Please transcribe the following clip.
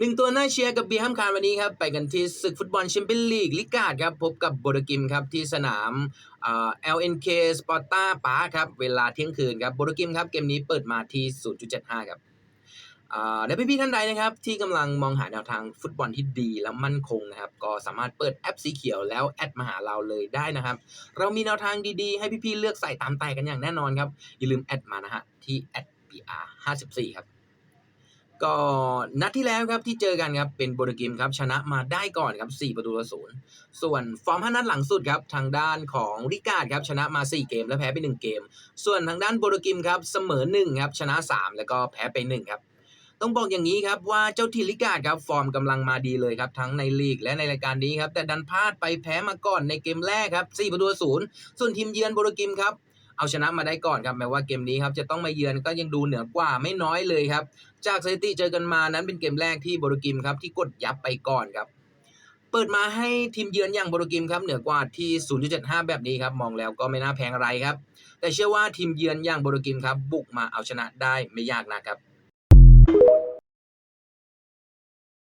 หนึ่งตัวน่าเชียร์กับเบียร์ห้ามคานวันนี้ครับ ไปกันที่ศึกฟุตบอลแชมเปี้ยนลีกลิกาดครับ พบกับโบรกิมครับ ที่สนามอ่า LNK Sparta Park ครับ เวลาเที่ยงคืนครับโบรกิมครับ เกมนี้เปิดมาที่ 0.75 ครับและพี่ๆท่านใดนะครับ ที่กำลังมองหาแนวทางฟุตบอลที่ดีและมั่นคงนะครับ ก็สามารถเปิดแอปสีเขียวแล้วแอดมาหาเราเลยได้นะครับ เรามีแนวทางดีๆ ให้พี่ๆเลือกใส่ตามใจกันอย่างแน่นอนครับอย่าลืมแอดมานะฮะที่ @br 54ครับ ก็นัดที่แล้วครับที่เจอกันครับเป็นโบรกิมครับชนะมาได้ก่อนครับ 4 ประตูต่อศูนย์ส่วนฟอร์ม5นัดหลังสุดครับทางด้านของริกาดครับชนะมา 4 เกมและแพ้ไป 1 เกม ส่วนทางด้านโบรกิมครับเสมอ1ครับชนะ 3 แล้วก็แพ้ไป 1 ครับ ต้องบอกอย่างนี้ครับว่าเจ้าทีลิกาดครับฟอร์มกำลังมาดีเลยครับทั้งในลีกและในรายการนี้ครับแต่ดันพลาดไปแพ้มาก่อนในเกมแรกครับ4ประตูศูนย์ส่วนทีมเยือนโบรกิมครับ เอาชนะมาได้ก่อนครับแม้ว่าเกมนี้ครับจะต้องมาเยือนก็ยังดูเหนือกว่าไม่น้อยเลยครับ จากสถิติเจอกันมานั้นเป็นเกมแรกที่โบโรกิมครับที่กดยับไปก่อนครับเปิดมาให้ทีมเยือนอย่างโบโรกิมครับเหนือกว่าที่ 0.75 แบบนี้ครับมองแล้วก็ไม่น่าแพงอะไรครับ แต่เชื่อว่าทีมเยือนอย่างโบโรกิมครับบุกมาเอาชนะได้ไม่ยากนะครับ